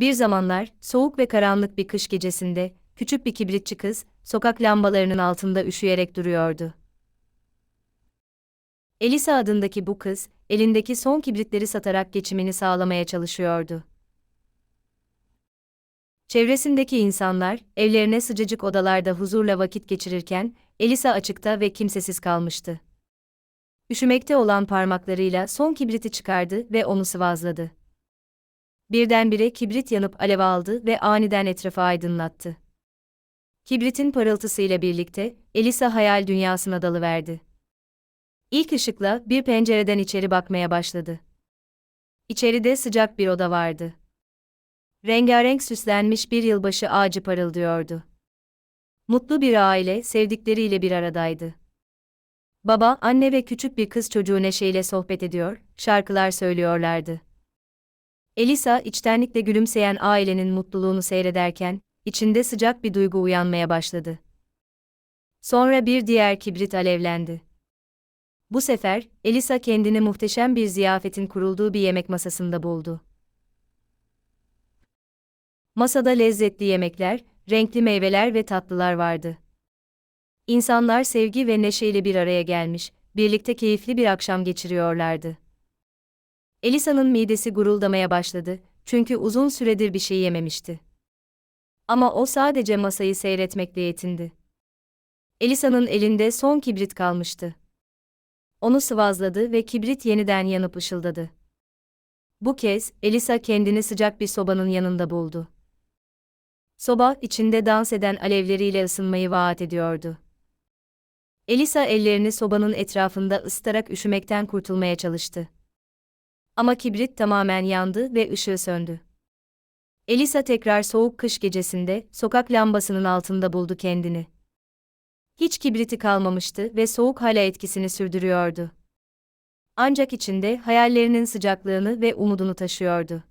Bir zamanlar, soğuk ve karanlık bir kış gecesinde, küçük bir kibritçi kız, sokak lambalarının altında üşüyerek duruyordu. Elisa adındaki bu kız, elindeki son kibritleri satarak geçimini sağlamaya çalışıyordu. Çevresindeki insanlar, evlerine sıcacık odalarda huzurla vakit geçirirken, Elisa açıkta ve kimsesiz kalmıştı. Üşümekte olan parmaklarıyla son kibriti çıkardı ve onu sıvazladı. Birdenbire kibrit yanıp alev aldı ve aniden etrafı aydınlattı. Kibritin parıltısıyla birlikte Elisa hayal dünyasına dalıverdi. İlk ışıkla bir pencereden içeri bakmaya başladı. İçeride sıcak bir oda vardı. Rengarenk süslenmiş bir yılbaşı ağacı parıldıyordu. Mutlu bir aile sevdikleriyle bir aradaydı. Baba, anne ve küçük bir kız çocuğu neşeyle sohbet ediyor, şarkılar söylüyorlardı. Elisa içtenlikle gülümseyen ailenin mutluluğunu seyrederken, içinde sıcak bir duygu uyanmaya başladı. Sonra bir diğer kibrit alevlendi. Bu sefer, Elisa kendini muhteşem bir ziyafetin kurulduğu bir yemek masasında buldu. Masada lezzetli yemekler, renkli meyveler ve tatlılar vardı. İnsanlar sevgi ve neşeyle bir araya gelmiş, birlikte keyifli bir akşam geçiriyorlardı. Elisa'nın midesi guruldamaya başladı, çünkü uzun süredir bir şey yememişti. Ama o sadece masayı seyretmekle yetindi. Elisa'nın elinde son kibrit kalmıştı. Onu sıvazladı ve kibrit yeniden yanıp ışıldadı. Bu kez Elisa kendini sıcak bir sobanın yanında buldu. Soba içinde dans eden alevleriyle ısınmayı vaat ediyordu. Elisa ellerini sobanın etrafında ısıtarak üşümekten kurtulmaya çalıştı. Ama kibrit tamamen yandı ve ışığı söndü. Elisa tekrar soğuk kış gecesinde sokak lambasının altında buldu kendini. Hiç kibriti kalmamıştı ve soğuk hala etkisini sürdürüyordu. Ancak içinde hayallerinin sıcaklığını ve umudunu taşıyordu.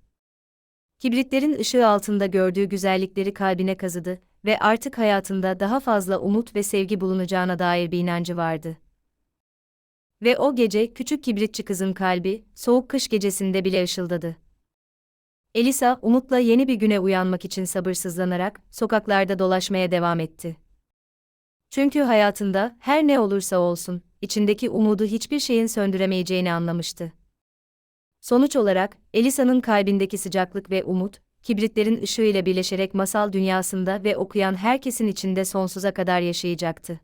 Kibritlerin ışığı altında gördüğü güzellikleri kalbine kazıdı ve artık hayatında daha fazla umut ve sevgi bulunacağına dair bir inancı vardı. Ve o gece küçük kibritçi kızın kalbi, soğuk kış gecesinde bile ışıldadı. Elisa, umutla yeni bir güne uyanmak için sabırsızlanarak, sokaklarda dolaşmaya devam etti. Çünkü hayatında, her ne olursa olsun, içindeki umudu hiçbir şeyin söndüremeyeceğini anlamıştı. Sonuç olarak, Elisa'nın kalbindeki sıcaklık ve umut, kibritlerin ışığıyla birleşerek masal dünyasında ve okuyan herkesin içinde sonsuza kadar yaşayacaktı.